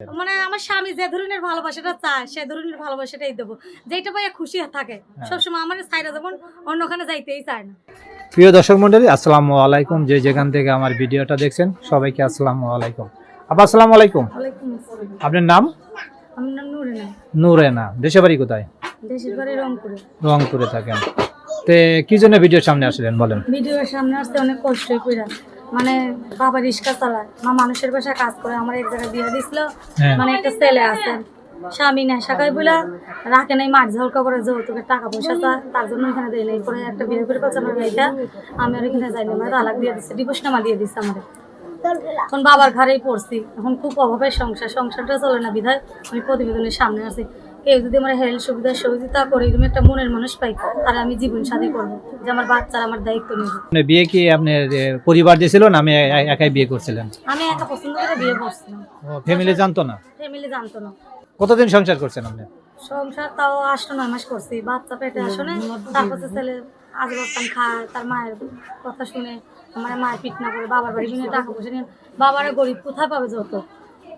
মানে আমার স্বামী যে ধরনের ভালোবাসাটা চায় সে ধরনের ভালোবাসাটাই দেবো। যেটা পাইয়া খুশি থাকে সবসময় আমার সাইডে যেমন অন্যখানে যাইতেই চায় না। প্রিয় দর্শক মন্ডলী আসসালামু আলাইকুম। যে যেখান থেকে আমার ভিডিওটা দেখছেন সবাইকে আসসালামু আলাইকুম। আপা আসসালামু আলাইকুম। আপনার নাম? আমার নাম নুরিনা। নূরেনা। দেশে বাড়ি কোথায়? দেশের বাড়ি রংপুরে। রংপুরে থাকেন। তে কি জন্য ভিডিওর সামনে আসলেন বলেন? ভিডিওর সামনে আসতে অনেক কষ্টই কইরা। মানে বাবা রিক্সা চালায় মা মানুষের বাসায় কাজ করে আমার এক জায়গায় বিয়ে দিছিল হ্যাঁ। মানে একটা ছেলে আছে স্বামী নেশা খাই বলে রাখে নাই মাছ ঝলকা করে যৌতুকের টাকা পয়সা চায় তার জন্য এখানে দেয় নাই। করে একটা বিয়ে করে পাচ্ছে আমার মেয়েটা আমি আর এখানে যাইনি মানে তালাক দিয়ে দিচ্ছে ডিভোর্স নামা দিয়ে দিচ্ছে আমাদের এখন বাবার ঘরেই পড়ছি এখন খুব অভাবের সংসার সংসারটা চলে না বিধায় আমি প্রতিবেদনের সামনে আছি। কেউ যদি আমার হেলথ সুবিধা সহযোগিতা করে এরকম একটা মনের মানুষ পাই তাহলে আমি জীবন সাথী করব। যে আমার বাচ্চার আমার দায়িত্ব নেবে আপনি বিয়ে কি আপনি পরিবার দিয়েছিল না আমি একাই বিয়ে করছিলেন? আমি একা পছন্দ করে বিয়ে করছিলাম। ফ্যামিলি জানতো না? ফ্যামিলি জানতো না। কতদিন সংসার করছেন আপনি? সংসার তাও আষ্ট নয় মাস করছি। বাচ্চা পেটে আসনে তারপর ছেলে আজ বর্তমান খায় তার মায়ের কথা শুনে আমার মায়ের পিট না করে বাবার বাড়ি কিনে টাকা পয়সা নিয়ে বাবারা গরিব কোথায় পাবে যত?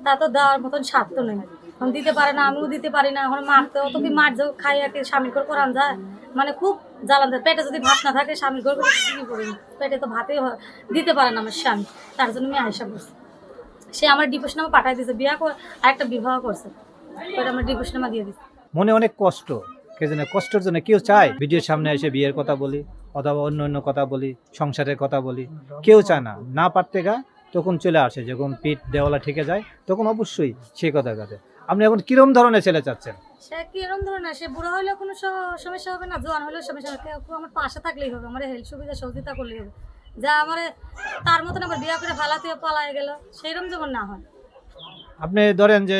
তা তো দেওয়ার মতন স্বার্থ নেই। এখন দিতে পারে না, আমিও দিতে পারি না, এখন মারতে অত কি মার যাও, খাই আর কি, স্বামীর ঘর করান যায়। মানে খুব জ্বালান দেয়। পেটে যদি ভাত না থাকে, স্বামীর ঘর করে কি করি? পেটে তো ভাতেই দিতে পারে না আমার স্বামী, তার জন্য আমি আয়সা করছি। সে আমার ডিভোর্স নামা পাঠাই দিয়েছে বিয়া করে, আরেকটা বিবাহ করছে। আমার ডিভোর্স নামা দিয়ে দিচ্ছে মনে অনেক কষ্ট, কে জানে, কষ্টের জন্য কেউ চায়? ভিডিওর সামনে এসে বিয়ের কথা বলি, অথবা অন্য অন্য কথা বলি, সংসারের কথা বলি, কেউ চায় না। না পারতে গা, তখন চলে আসে, যখন পিঠ দেওয়ালা ঠেকে যায়, তখন অবশ্যই সেই কথা কাজে আপনি এখন কিরম ধরনের ছেলে চাচ্ছেন? সে কিরম ধরনের? সে বুড়ো হলেও কোনো সমস্যা হবে না জোয়ান হলেও সমস্যা হবে। কেউ আমার পাশে থাকলেই হবে আমার হেলথ সুবিধা সহযোগিতা করলেই হবে। যা আমার তার মতন আবার বিয়া করে ফালাতে পালায় গেল। সেইরকম যেমন না হয়। আপনি ধরেন যে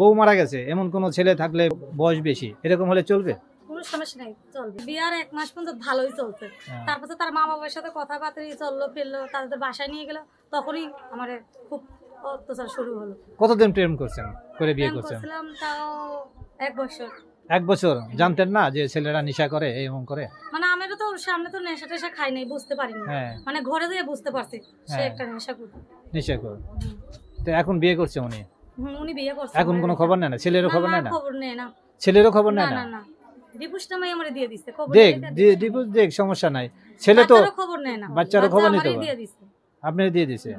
বউ মারা গেছে এমন কোনো ছেলে থাকলে বয়স বেশি এরকম হলে চলবে? কোনো সমস্যা নেই চলবে। বিয়ার এক মাস পর্যন্ত ভালোই চলছে। হ্যাঁ। তারপর তার মা বাবার সাথে কথাবার্তা চলল ফেলল তাদের বাসায় নিয়ে গেল তখনই আমার খুব অত্যাচার শুরু হলো। কতদিন প্রেম করছেন? করে বিয়ে করছেন? করছিলাম তাও এক বছর। এক বছর? জানতেন না যে ছেলেরা নেশা করে এমন করে? মানে আমিরও তো সামনে তো নেশা টেশা খাই নাই বুঝতে পারিনি। হ্যাঁ। মানে ঘরে যেয়ে বুঝতে পারছি সে হ্যাঁ। একটা নেশা করে নেশা করে। তো এখন বিয়ে করছে উনি? উনি বিয়ে করছে এখন কোনো খবর নেয় না? ছেলেরও খবর না, নেয় না? খবর নেয় না। ছেলেরও খবর না নেয় আমার দিয়ে খবর দেখ ডিভোর্স দেখ সমস্যা নাই। ছেলে তো বাচ্চারও খবর নেয় না। বাচ্চারও খবর নিতে আপনি দিয়ে দিছে।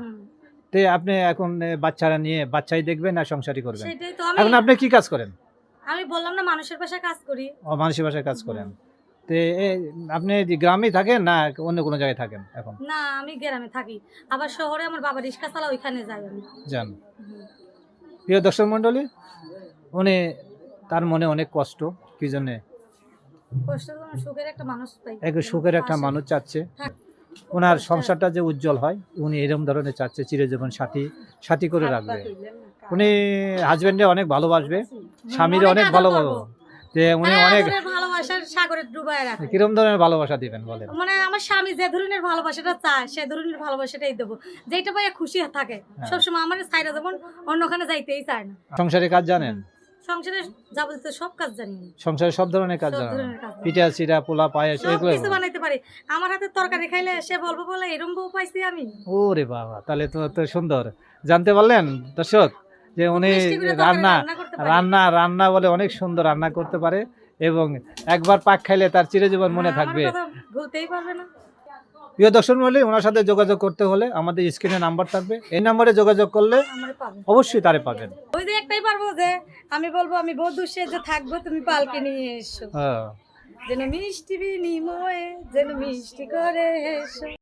তে আপনি এখন বাচ্চারা নিয়ে বাচ্চাই দেখবেন না সংসারই করবেন। সেটাই তো আমি এখন আপনি কি কাজ করেন? আমি বললাম না মানুষের পাশে কাজ করি। ও মানুষের বাসায় কাজ করেন। তে এ, আপনি কি গ্রামেই থাকেন না অন্য কোনো জায়গায় থাকেন এখন? না আমি গ্রামে থাকি। আবার শহরে আমার বাবা রিক্সা চালা ওইখানে যাই আমি। যান। হুম। প্রিয় দর্শক মণ্ডলী উনি তার মনে অনেক কষ্ট কি জন্যে? কষ্ট তো সুখের একটা মানুষ পাই। এক সুখের একটা মানুষ চাচ্ছে। থাক। ওনার সংসারটা যে উজ্জ্বল হয় উনি এরকম ধরনের চাচ্ছে চিরজীবন সাথী সাথী করে রাখবে। উনি হাজবেন্ডে অনেক ভালোবাসবে স্বামীরে অনেক ভালোবাসবে যে উনি হ্যাঁ, অনেক ভালোবাসার সাগরে ডুবায় রাখে। কিরম ধরনের ভালোবাসা দিবেন বলেন? মানে আমার স্বামী যে ধরনের ভালোবাসাটা চায় সে ধরনের ভালোবাসাটাই দেবো। যেটা পাইয়া খুশি থাকে হ্যাঁ। সবসময় আমার যেমন অন্যখানে যাইতেই চায় না। সংসারে কাজ জানেন? সংসারে যাবতীয় সব কাজ জানি আমি। সংসারে সব ধরনের কাজ জানি। পিঠা চিরা পোলা পায়েস এগুলো কিছু বানাইতে পারি। আমার হাতে তরকারি খাইলে সে বলব বলে এরম বউ পাইছি আমি। ওরে বাবা তাহলে তো তো সুন্দর। জানতে পারলেন দর্শক যে উনি রান্না রান্না রান্না বলে অনেক সুন্দর রান্না করতে পারে এবং একবার পাক খাইলে তার চিরজীবন মনে হ্যাঁ, থাকবে। ভুলতেই পারবে না। প্রিয় দর্শক মহলে ওনার সাথে যোগাযোগ করতে হলে আমাদের স্ক্রিনে নাম্বার থাকবে। এই নাম্বারে যোগাযোগ করলে অবশ্যই তারে পাবেন। ওই যে একটাই পারব যে আমি বলব আমি বধূ যে থাকব তুমি পালকে নিয়ে এসো। হ্যাঁ। যেন মিষ্টি বিনিময়ে যেন মিষ্টি করে এসো।